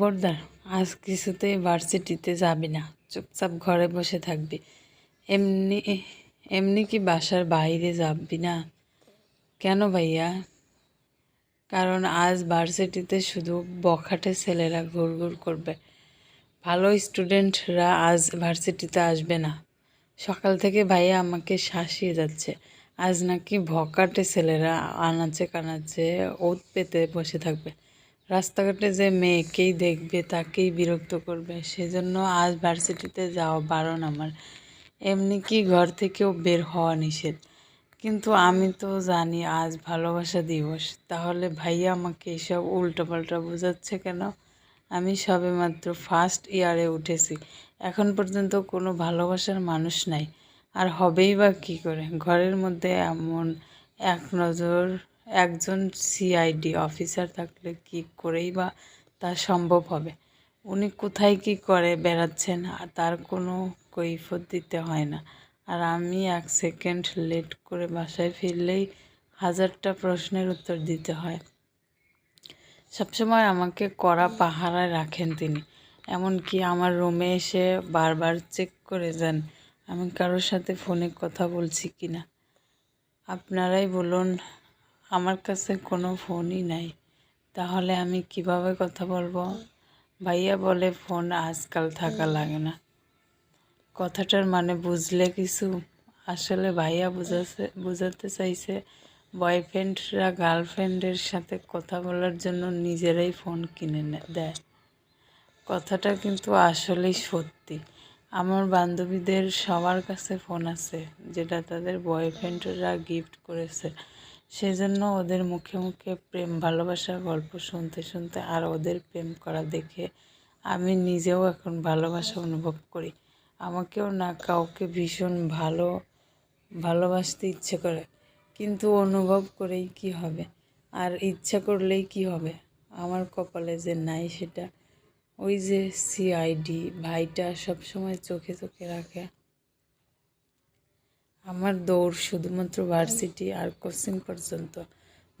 খবরদার, আজ কিছুতেই ভার্সিটিতে যাবি না, চুপচাপ ঘরে বসে থাকবি। এমনি এমনি কি বাসার বাইরে যাবি না? কেন ভাইয়া? কারণ আজ ভার্সিটিতে শুধু বখাটে ছেলেরা ঘুরঘুর করবে। ভালো স্টুডেন্টরা আজ ভার্সিটিতে আসবে না। সকাল থেকে ভাইয়া আমাকে শাসিয়ে যাচ্ছে। আজ নাকি ভকাটে ছেলেরা আনাচে কানাচে ওত পেতে বসে থাকবে। রাস্তাঘাটে যে মেয়েকেই দেখবে, তাকেই বিরক্ত করবে, সেজন্য আজ ভার্সিটিতে যাওয়া বারণ আমার। এমনি কি ঘর থেকেও বের হওয়া নিষেধ। কিন্তু আমি তো জানি আজ ভালোবাসা দিবস। তাহলে ভাইয়া আমাকে এসব উল্টোপাল্টা বোঝাচ্ছে কেন? আমি সবে মাত্র ফার্স্ট ইয়ারে উঠেছি। এখন পর্যন্ত কোনো ভালোবাসার মানুষ নাই। আর হবেই বা কী করে? ঘরের মধ্যে এমন এক নজর একজন সিআইডি অফিসার থাকলে কি করেই বা তা সম্ভব হবে? উনি কোথায় কি করে বেড়াচ্ছেন আর তার কোনো কৈফত দিতে হয় না। আর আমি এক সেকেন্ড লেট করে বাসায় ফিরলেই হাজারটা প্রশ্নের উত্তর দিতে হয়। সবসময় আমাকে কড়া পাহারায় রাখেন তিনি। এমনকি আমার রুমে এসে বারবার চেক করে যান, আমি কারোর সাথে ফোনে কথা বলছি কি না আপনারাই বলুন আমার কাছে কোনো ফোনই নাই। তাহলে আমি কীভাবে কথা বলব? ভাইয়া বলে ফোন আজকাল থাকা লাগে না। কথাটার মানে বুঝলে কিছু? আসলে ভাইয়া বুঝাছে, বোঝাতে চাইছে বয়ফ্রেন্ডরা গার্লফ্রেন্ডের সাথে কথা বলার জন্য নিজেরাই ফোন কিনে দেয়। কথাটা কিন্তু আসলেই সত্যি। আমার বান্ধবীদের সবার কাছে ফোন আছে, যেটা তাদের বয়ফ্রেন্ডরা গিফট করেছে। সেজন্য ওদের মুখে মুখে প্রেম ভালোবাসার গল্প শুনতে শুনতে আর ওদের প্রেম করা দেখে আমি নিজেও এখন ভালোবাসা অনুভব করি। আমাকেও না কাউকে ভীষণ ভালো, ভালোবাসতে ইচ্ছে করে, কিন্তু অনুভব করেই কি হবে? আর ইচ্ছা করলেই কি হবে? আমার কপালে যে নাই সেটা, ওই যে সিআইডি ভাইটা সবসময় চোখে চোখে রাখে। আমার দৌড় শুধুমাত্র ভার্সিটি আর কোচিং পর্যন্ত।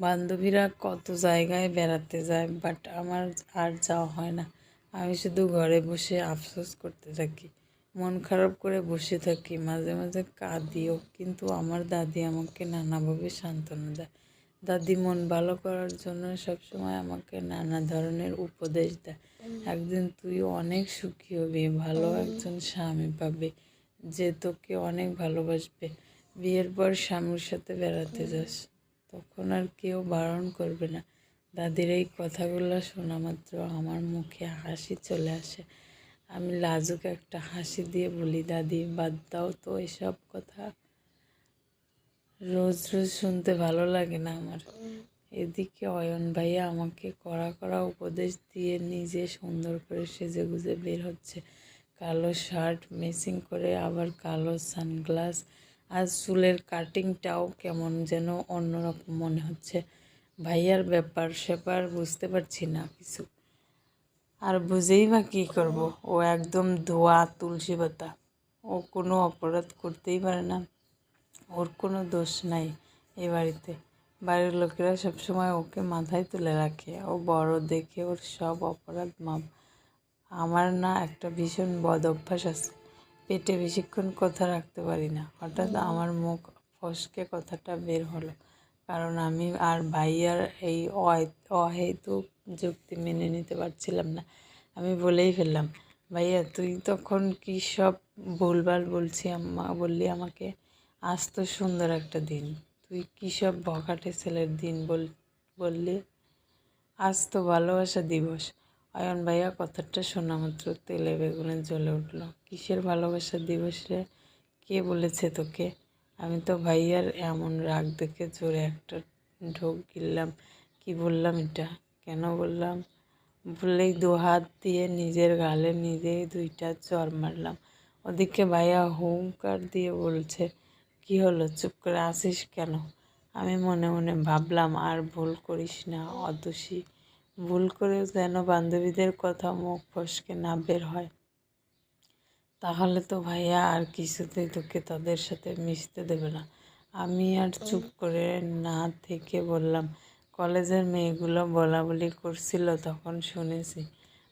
বান্ধবীরা কত জায়গায় বেড়াতে যায় বাট আমার আর যাওয়া হয় না। আমি শুধু ঘরে বসে আফসোস করতে থাকি। মন খারাপ করে বসে থাকি, মাঝে মাঝে কাঁদিও, কিন্তু আমার দাদি আমাকে নানাভাবে সান্ত্বনা দেয়। দাদি মন ভালো করার জন্য সবসময় আমাকে নানা ধরনের উপদেশ দেয়। একদিন তুই অনেক সুখী হবি, ভালো একজন স্বামী পাবে। যে তোকে অনেক ভালোবাসবে। বিয়ের পর স্বামীর সাথে বেড়াতে যাস। তখন আর কেউ বারণ করবে না। দাদির এই কথাগুলো শোনা মাত্র আমার মুখে হাসি চলে আসে। আমি লাজুক একটা হাসি দিয়ে বলি, দাদি, বাদ দাও তো এসব কথা। রোজ রোজ শুনতে ভালো লাগে না আমার। এদিকে অয়ন ভাইয়া আমাকে কড়া কড়া উপদেশ দিয়ে নিজে সুন্দর করে সেজে গুজে বের হচ্ছে। কালো শার্ট মেসিং করে আবার কালো সানগ্লাস। আর চুলের কাটিংটাও কেমন যেন অন্যরকম মনে হচ্ছে। ভাইয়ার ব্যাপার সেপার বুঝতে পারছি না কিছু। আর বুঝেই বা কী করব? ও একদম ধোয়া তুলসী পাতা। ও কোনো অপরাধ করতেই পারে না। ওর কোনো দোষ নাই এ বাড়িতে। বাড়ির লোকেরা সবসময় ওকে মাথায় তুলে রাখে। ও বড় দেখে ওর সব অপরাধ মাপ আমার না একটা ভীষণ বদ অভ্যাস আছে। পেটে বেশিক্ষণ কথা রাখতে পারি না। হঠাৎ আমার মুখ ফসকে কথাটা বের হলো। কারণ আমি আর ভাইয়ার এই অহে- অহেতুক যুক্তি মেনে নিতে পারছিলাম না। আমি বলেই ফেললাম ভাইয়া তুই তখন কী সব ভুলভাল বলছি আম্মা? বললি আমাকে আজ তো সুন্দর একটা দিন। তুই কী সব বখাটে ছেলের দিন বল বললি? আজ তো ভালোবাসা দিবস। অয়ন ভাইয়া, কথাটা শোনা মাত্র তেলে বেগুনে জ্বলে উঠল। কিসের ভালোবাসা দিবস রে? কে বলেছে তোকে? আমি তো ভাইয়ার এমন রাগ দেখে জোরে একটা ঢোক গিললাম। কি বললাম এটা? কেন বললাম? বললেই দু হাত দিয়ে নিজের গালে নিজেই দুইটা চর মারলাম। ওদিকে ভাইয়া হুঙ্কার দিয়ে বলছে, কি হলো? চুপ করে আসিস কেন? আমি মনে মনে ভাবলাম, আর ভুল করিস না, অদোষী। ভুল করেও যেন বান্ধবীদের কথা মুখ ফসকে না বের হয়। তাহলে তো ভাইয়া আর কিছুতেই তোকে তাদের সাথে মিশতে দেবে না। আমি আর চুপ করে না থেকে বললাম, কলেজের মেয়েগুলো বলা বলি করছিল তখন শুনেছি।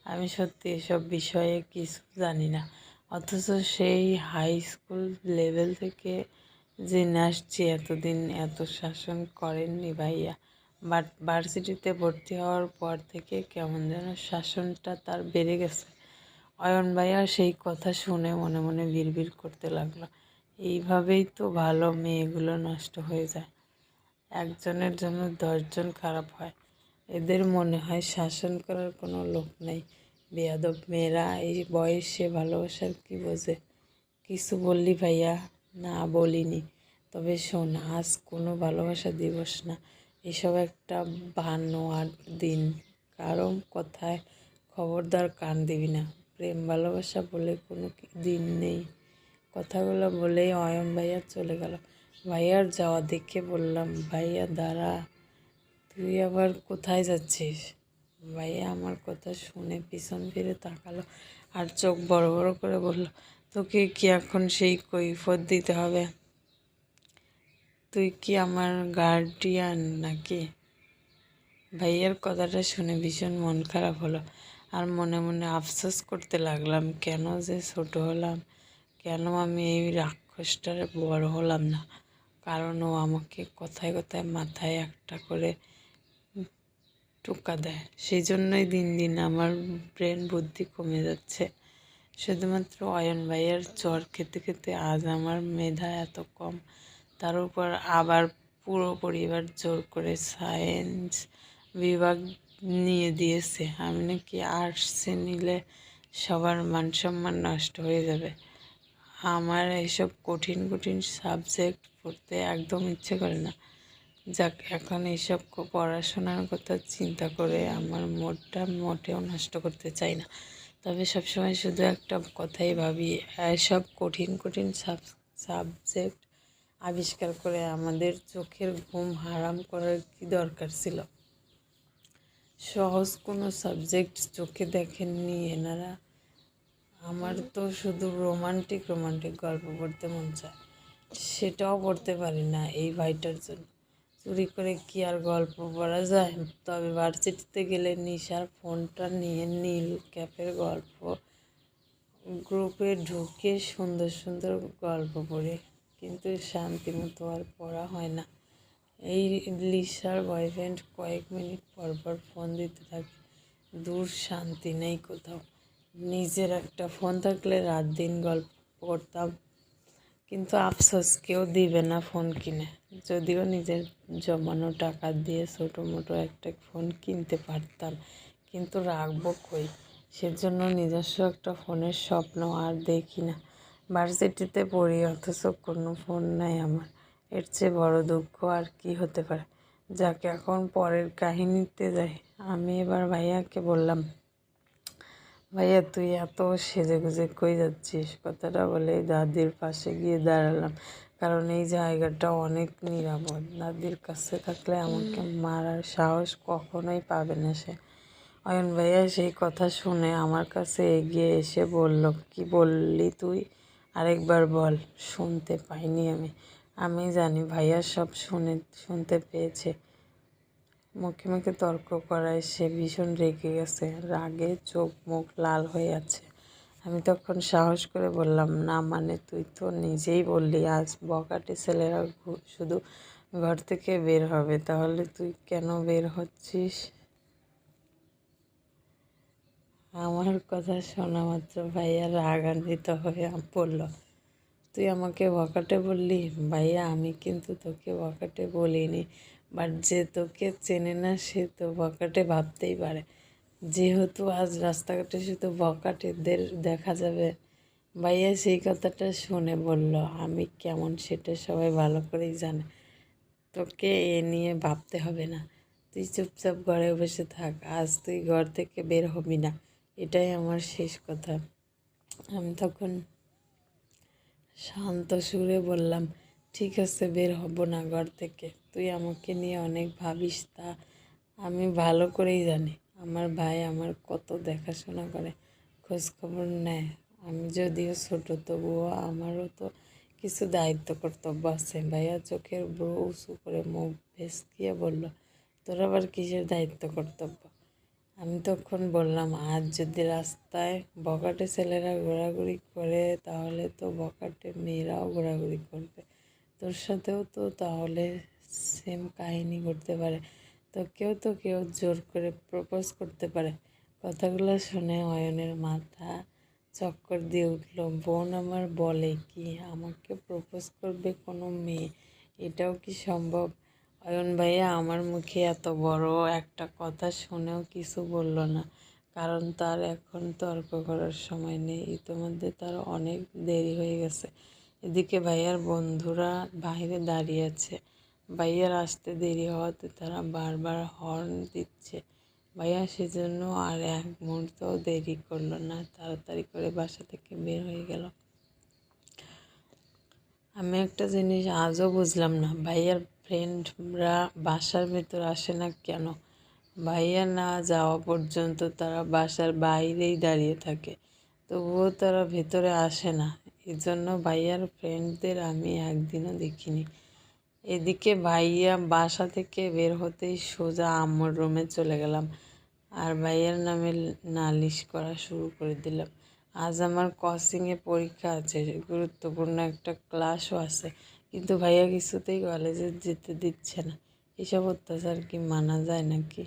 আমি সত্যি এসব বিষয়ে কিছু জানি না। অথচ সেই হাই স্কুল লেভেল থেকে জেনে আসছি এতদিন এত শাসন করেননি ভাইয়া। বাট ভার্সিটিতে ভর্তি হওয়ার পর থেকে কেমন যেন শাসনটা তার বেড়ে গেছে। অয়ন ভাইয়া সেই কথা শুনে মনে মনে বিড়বিড় করতে লাগল। এইভাবেই তো ভালো মেয়েগুলো নষ্ট হয়ে যায়। একজনের জন্য দশজন খারাপ হয়। এদের মনে হয় শাসন করার কোনো লোক নেই। বেয়াদব মেয়েরা, এই বয়সে ভালোবাসার কি বোঝে? কিছু বললি ভাইয়া? না বলিনি। তবে শোন, আজ কোনো ভালোবাসা দিবস না। এসব একটা বানোয়ার দিন। কারণ কথায় খবরদার কান দিবি না। প্রেম, ভালোবাসা বলে কোনো দিন নেই। কথাগুলো বলেই অয়ন ভাইয়া চলে গেল। ভাইয়ার যাওয়া দেখে বললাম, ভাইয়া, দাঁড়া, তুই আবার কোথায় যাচ্ছিস? ভাইয়া আমার কথা শুনে পিছন ফিরে তাকালো আর চোখ বড় বড় করে বলল, তোকে কি এখন সেই কৈফত দিতে হবে? তুই কি আমার গার্ডিয়ান নাকি? ভাইয়ার কথাটা শুনে ভীষণ মন খারাপ হলো। আর মনে মনে আফসোস করতে লাগলাম, কেন যে ছোট হলাম? কেন আমি এই রাক্ষসটার বড় হলাম না? কারণ ও আমাকে কথায় কথায় মাথায় একটা করে টোকা দেয়। সেই জন্যই দিন দিন আমার ব্রেন বুদ্ধি কমে যাচ্ছে। শুধুমাত্র অয়ন ভাইয়ের চর খেতে খেতে আজ আমার মেধা এত কম। তার উপর আবার পুরো পরিবার জোর করে সায়েন্স বিভাগ নিয়ে দিয়েছে। আমি নাকি আর্টসে নিলে সবার মান সম্মান নষ্ট হয়ে যাবে। আমার এইসব কঠিন কঠিন সাবজেক্ট পড়তে একদম ইচ্ছে করে না। যাক, এখন এইসব পড়াশোনার কথা চিন্তা করে আমার মোডটা মোটেও নষ্ট করতে চাই না। তবে সবসময় শুধু একটা কথাই ভাবি, এসব কঠিন কঠিন সাব সাবজেক্ট আবিষ্কার করে আমাদের চোখের ঘুম হারাম করার কি দরকার ছিল? সহজ কোনো সাবজেক্ট চোখে দেখেননি এনারা। আমার তো শুধু রোমান্টিক রোমান্টিক গল্প পড়তে মন চায়। সেটাও পড়তে পারি না এই ভাইটার জন্য। চুরি করে কি আর গল্প পড়া যায়? তবে ভার্সিটিতে গেলে নিশার ফোনটা নিয়ে নীল ক্যাপের গল্প গ্রুপে ঢুকে সুন্দর সুন্দর গল্প পড়ি। কিন্তু শান্তি মতো আর পড়া হয় না। এই লিসার বয়ফ্রেন্ড কয়েক মিনিট পর পর ফোন দিতে থাকে, দূর শান্তি নেই কোথাও। নিজের একটা ফোন থাকলে রাত দিন গল্প করতাম। কিন্তু আফসোস, কেউ দিবে না ফোন কিনে। যদিও নিজের জমানো টাকা দিয়ে ছোটো মোটো একটা ফোন কিনতে পারতাম, কিন্তু রাখব কই? সেজন্য নিজস্ব একটা ফোনের স্বপ্ন আর দেখি না। ভার্সিটিতে পড়ি, অথচ কোনো ফোন নাই আমার। এর চেয়ে বড় দুঃখ আর কি হতে পারে? যাকে, এখন পরের কাহিনীতে যাই। আমি এবার ভাইয়াকে বললাম, ভাইয়া, তুই এত সেজে গুজে কই যাচ্ছিস? কথাটা বলে দাদির পাশে গিয়ে দাঁড়ালাম। কারণ এই জায়গাটা অনেক নিরাপদ। দাদির কাছে থাকলে আমাকে মারার সাহস কখনোই পাবে না সে। অয়ন ভাইয়া সেই কথা শুনে আমার কাছে এগিয়ে এসে বলল, কি বললি তুই? আরেকবার বল, শুনতে পাইনি আমি। আমি জানি ভাইয়া সব শুনে, শুনতে পেয়েছে। মুখে মুখে তর্ক করায় সে ভীষণ রেগে গেছে, রাগে চোখ মুখ লাল হয়ে আছে। আমি তখন সাহস করে বললাম, না মানে তুই তো নিজেই বললি, আজ বকাটে ছেলেরা শুধু ঘর থেকে বের হবে, তাহলে তুই কেন বের হচ্ছিস? আমার কথা শোনা মাত্র ভাইয়া রাগান্বিত হয়ে পড়ল তুই আমাকে বকাটে বললি? ভাইয়া, আমি কিন্তু তোকে বকাটে বলিনি বাট যে তোকে চেনে না, সে তো বকাটে ভাবতেই পারে। যেহেতু আজ রাস্তাঘাটে শুধু বকাটেদের দেখা যাবে। ভাইয়া সেই কথাটা শুনে বলল, আমি কেমন সেটা সবাই ভালো করেই জানে। তোকে এ নিয়ে ভাবতে হবে না। তুই চুপচাপ ঘরে বসে থাক। আজ তুই ঘর থেকে বের হবি না। এটাই আমার শেষ কথা। আমি তখন শান্ত সুরে বললাম, ঠিক আছে, বের হব না ঘর থেকে। তুই আমাকে নিয়ে অনেক ভাবিস তা আমি ভালো করেই জানি। আমার ভাই আমার কত দেখাশোনা করে, খোঁজখবর নেয়। আমি যদিও ছোট, তবুও আমারও তো কিছু দায়িত্ব কর্তব্য আছে। ভাইয়া চোখের ব্রো উঁচু করে মুখ ভেসকিয়ে বলল, তোর আবার কিসের দায়িত্ব কর্তব্য? আমি তখন বললাম, আজ যদি রাস্তায় বকাটে ছেলেরা ঘোরাঘুরি করে, তাহলে তো বকাটে মেয়েরাও ঘোরাঘুরি করবে। তোর সাথেও তো তাহলে সেম কাহিনী ঘটতে পারে। তো কেউ তো কেউ জোর করে প্রপোজ করতে পারে। কথাগুলো শুনে অয়নের মাথা চক্কর দিয়ে উঠল। বোন আমার বলে কি, আমাকে প্রপোজ করবে কোনো মেয়ে? এটাও কি সম্ভব? অয়ন ভাইয়া, আমার মুখে এত বড় একটা কথা শুনেও কিছু বলল না। কারণ তার এখন তর্ক করার সময় নেই। ইতিমধ্যে তার অনেক দেরি হয়ে গেছে। এদিকে ভাইয়ার বন্ধুরা বাইরে দাঁড়িয়ে আছে। ভাইয়ার আসতে দেরি হওয়াতে তারা বারবার হর্ন দিচ্ছে। ভাইয়া সেজন্য আর এক মুহূর্তও দেরি করল না। তাড়াতাড়ি করে বাসা থেকে বের হয়ে গেল। আমি একটা জিনিস আজও বুঝলাম না। ভাইয়ার ফ্রেন্ডরা বাসার ভেতর আসে না কেন? ভাইয়া না যাওয়া পর্যন্ত তারা বাসার বাইরেই দাঁড়িয়ে থাকে। তবুও তারা ভেতরে আসে না। এজন্য ভাইয়ার ফ্রেন্ডদের আমি একদিনও দেখিনি। এদিকে ভাইয়া বাসা থেকে বের হতেই সোজা আম্মুর রুমে চলে গেলাম আর ভাইয়ার নামে নালিশ করা শুরু করে দিলাম। আজ আমার কসিংয়ে পরীক্ষা আছে, গুরুত্বপূর্ণ একটা ক্লাসও আছে। কিন্তু ভাইয়া কিছুতেই কলেজে যেতে দিচ্ছে না। এসব অত্যাচার কি মানা যায় নাকি?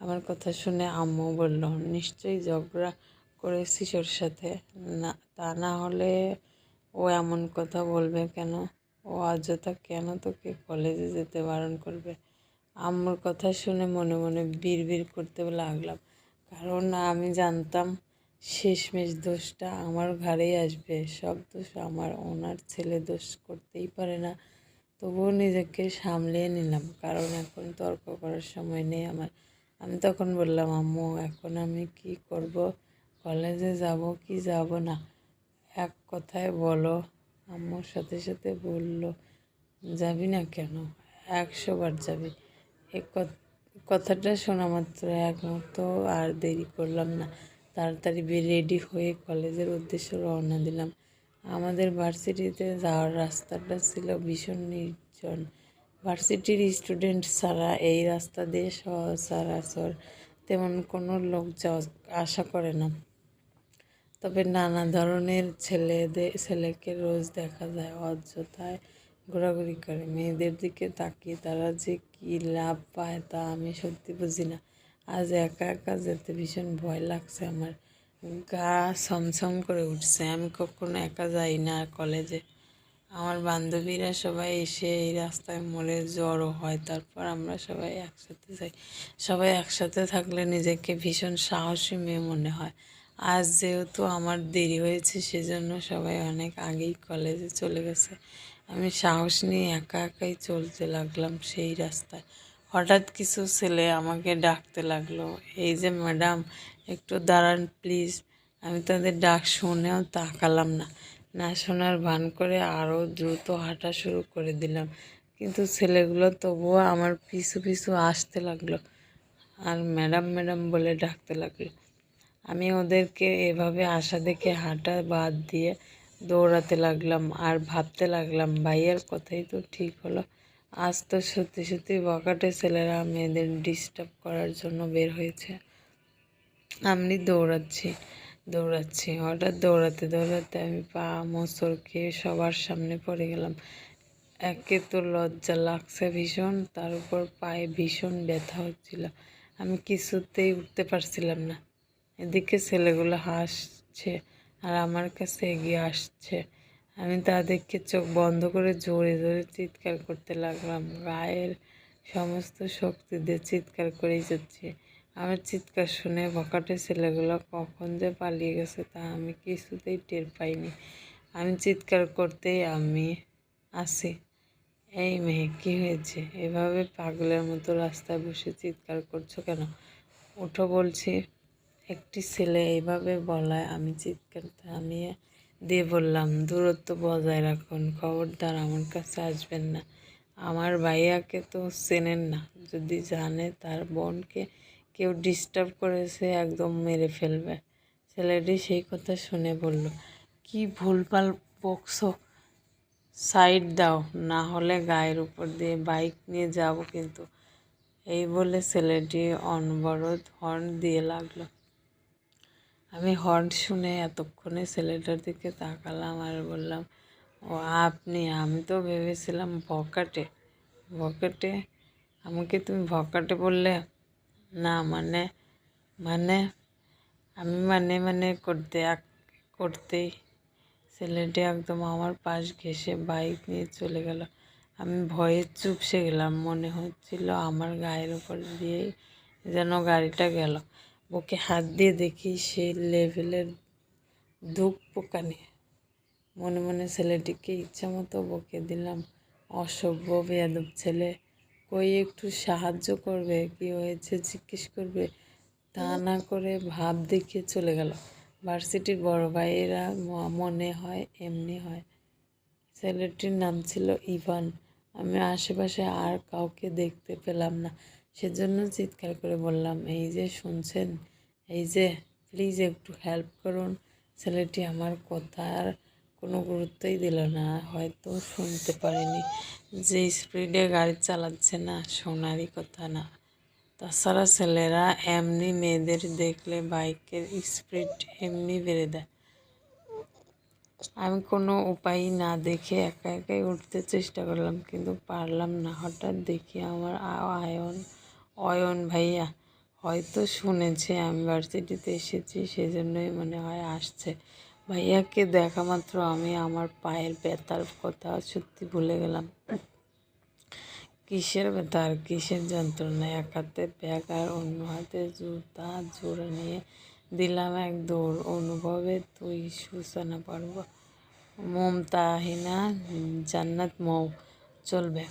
আমার কথা শুনে আম্মু বলল, নিশ্চয়ই ঝগড়া করেছিস ওর সাথে। না, তা না হলে ও এমন কথা বলবে কেন? ও অযথা কেন তোকে কলেজে যেতে বারণ করবে? আম্মুর কথা শুনে মনে মনে বিড় করতে লাগলাম। কারণ আমি জানতাম শেষমেশ দোষটা আমার ঘাড়েই আসবে। সব দোষ আমার ওনার ছেলে দোষ করতেই পারে না। তবুও নিজেকে সামলিয়ে নিলাম। কারণ এখন তর্ক করার সময় নেই আমার। আমি তখন বললাম, আম্মু, এখন আমি কি করব? কলেজে যাব কি যাব না? এক কথায় বলো। আম্মুর সাথে সাথে বলল, যাবি না কেন? একশো বার যাবি। এ কথাটা শোনা মাত্র এক মুহূর্ত আর দেরি করলাম না। তাড়াতাড়ি রেডি হয়ে কলেজের উদ্দেশ্যে রওনা দিলাম। আমাদের ভার্সিটিতে যাওয়ার রাস্তাটা ছিল ভীষণ নির্জন। ভার্সিটির স্টুডেন্ট ছাড়া এই রাস্তা দিয়ে সচরাচর তেমন কোনো লোক আশা করে না। তবে নানা ধরনের ছেলেদের ছেলেকে রোজ দেখা যায়, অযথায় ঘোরাঘুরি করে। মেয়েদের দিকে তাকিয়ে তারা যে কী লাভ পায় তা আমি সত্যি বুঝি না। আজ একা একা যেতে ভীষণ ভয় লাগছে আমার। গা ছমছম করে উঠছে। আমি কখনো একা যাই না কলেজে। আমার বান্ধবীরা সবাই এসে এই রাস্তায় মোড়ে জড়ো হয়। তারপর আমরা সবাই একসাথে যাই। সবাই একসাথে থাকলে নিজেকে ভীষণ সাহসী মেয়ে মনে হয়। আজ যেহেতু আমার দেরি হয়েছে, সেজন্য সবাই অনেক আগেই কলেজে চলে গেছে। আমি সাহস নিয়ে একা একাই চলতে লাগলাম সেই রাস্তায়। হঠাৎ কিছু ছেলে আমাকে ডাকতে লাগল। এই যে ম্যাডাম, একটু দাঁড়ান প্লিজ। আমি তাদের ডাক শুনেও তাকালাম না। না শোনার ভান করে আরও দ্রুত হাঁটা শুরু করে দিলাম। কিন্তু ছেলেগুলো তবুও আমার পিছু পিছু আসতে লাগল আর ম্যাডাম ম্যাডাম বলে ডাকতে লাগল। আমি ওদেরকে এভাবে আশা দেখে হাঁটা বাদ দিয়ে দৌড়াতে লাগলাম আর ভাবতে লাগলাম, ভাইয়ের কথাই তো ঠিক হলো। আজ তো সত্যি সত্যি বকাটে ছেলেরা মেয়েদের ডিস্টার্ব করার জন্য বের হয়েছে। আমি দৌড়াচ্ছি দৌড়াচ্ছি, হঠাৎ দৌড়াতে দৌড়াতে আমি পা মোচর খেয়ে সবার সামনে পড়ে গেলাম। একে তো লজ্জা লাগছে ভীষণ, তার উপর পায়ে ভীষণ ব্যথা হচ্ছিল। আমি কিছুতেই উঠতে পারছিলাম না। এদিকে ছেলেগুলো হাসছে আর আমার কাছে এগিয়ে আসছে। আমি তাদেরকে চোখ বন্ধ করে জোরে জোরে চিৎকার করতে লাগলাম। গায়ের সমস্ত শক্তি দিয়ে চিৎকার করেই যাচ্ছি। আমার চিৎকার শুনে বকাটে ছেলেগুলো কখন যে পালিয়ে গেছে তা আমি কিছুতেই টের পাইনি। আমি চিৎকার করতেই আমি আসি। এই মেয়ে, কী হয়েছে? এভাবে পাগলের মতো রাস্তায় বসে চিৎকার করছ কেন? উঠো বলছি, একটি ছেলে এইভাবে বলায় আমি চিৎকার থামিয়ে দিয়ে বললাম, দূরত্ব বজায় রাখুন, খবরদার আমার কাছে আসবেন না। আমার ভাইয়াকে তো চেনেন না, যদি জানে তার বোনকে কেউ ডিস্টার্ব করেছে, একদম মেরে ফেলবে। ছেলেটি সেই কথা শুনে বলল, কি ভুলভাল বকছো? সাইড দাও, না হলে গায়ের উপর দিয়ে বাইক নিয়ে যাব কিন্তু। এই বলে ছেলেটি অনবরত হর্ন দিয়ে লাগল। আমি হর্ন শুনে এতক্ষণে ছেলেটার দিকে তাকালাম আর বললাম, ও আপনি, আমি তো ভেবেছিলাম ভকাটে ভকাটে আমাকে তুমি ভকাটে বললে? না মানে মানে আমি মানে মানে করতে এক করতেই ছেলেটি একদম আমার পাশ ঘেসে বাইক নিয়ে চলে গেল। আমি ভয়ে চুপসে গেলাম। মনে হচ্ছিল আমার গায়ের উপর দিয়েই যেন গাড়িটা গেল। বুকে হাত দিয়ে দেখি সেই লেভেলের ধূপ পোকা নিয়ে মনে মনে ছেলেটিকে ইচ্ছা মতো বকে দিলাম, অসভ্য, বেয়াদব ছেলে। কই একটু সাহায্য করবে? কি হয়েছে? জিজ্ঞেস করবে। তা না করে ভাব দেখিয়ে চলে গেল। ভার্সিটির বড় ভাইয়েরা মনে হয় এমনি হয়। ছেলেটির নাম ছিল ইভান। আমি আশেপাশে আর কাউকে দেখতে পেলাম না। সেজন্য চিৎকার করে বললাম, এই যে শুনছেন, এই যে প্লিজ একটু হেল্প করুন। ছেলেটি আমার কথার কোনো গুরুত্বই দিল না, হয়তো শুনতে পারেনি। যে স্পিডে গাড়ি চালাচ্ছে না, শোনারই কথা না। তাছাড়া ছেলেরা এমনি মেয়েদের দেখলে বাইকের স্পিড এমনি বেড়ে দেয়। আমি কোনো উপায় না দেখে একা একাই উঠতে চেষ্টা করলাম, কিন্তু পারলাম না। হঠাৎ দেখি আমার আয়ন অয়ন ভাইয়া, হয়তো শুনেছে, আমি ভার্সিটিতে এসেছি, সেজন্যই মনে হয় আসছে। ভাইয়াকে দেখা মাত্র আমি আমার পায়ের ব্যথার কথা সত্যি ভুলে গেলাম। কিসের ব্যথা আর কিসের যন্ত্রণা? এক হাতে ব্যাগ আর অন্য হাতে জুতা জোরে নিয়ে দিলাম এক দৌড়। অনুভবে তুই সূচনা পারব। মমতাহিনা, জান্নাত মৌ। চলবে।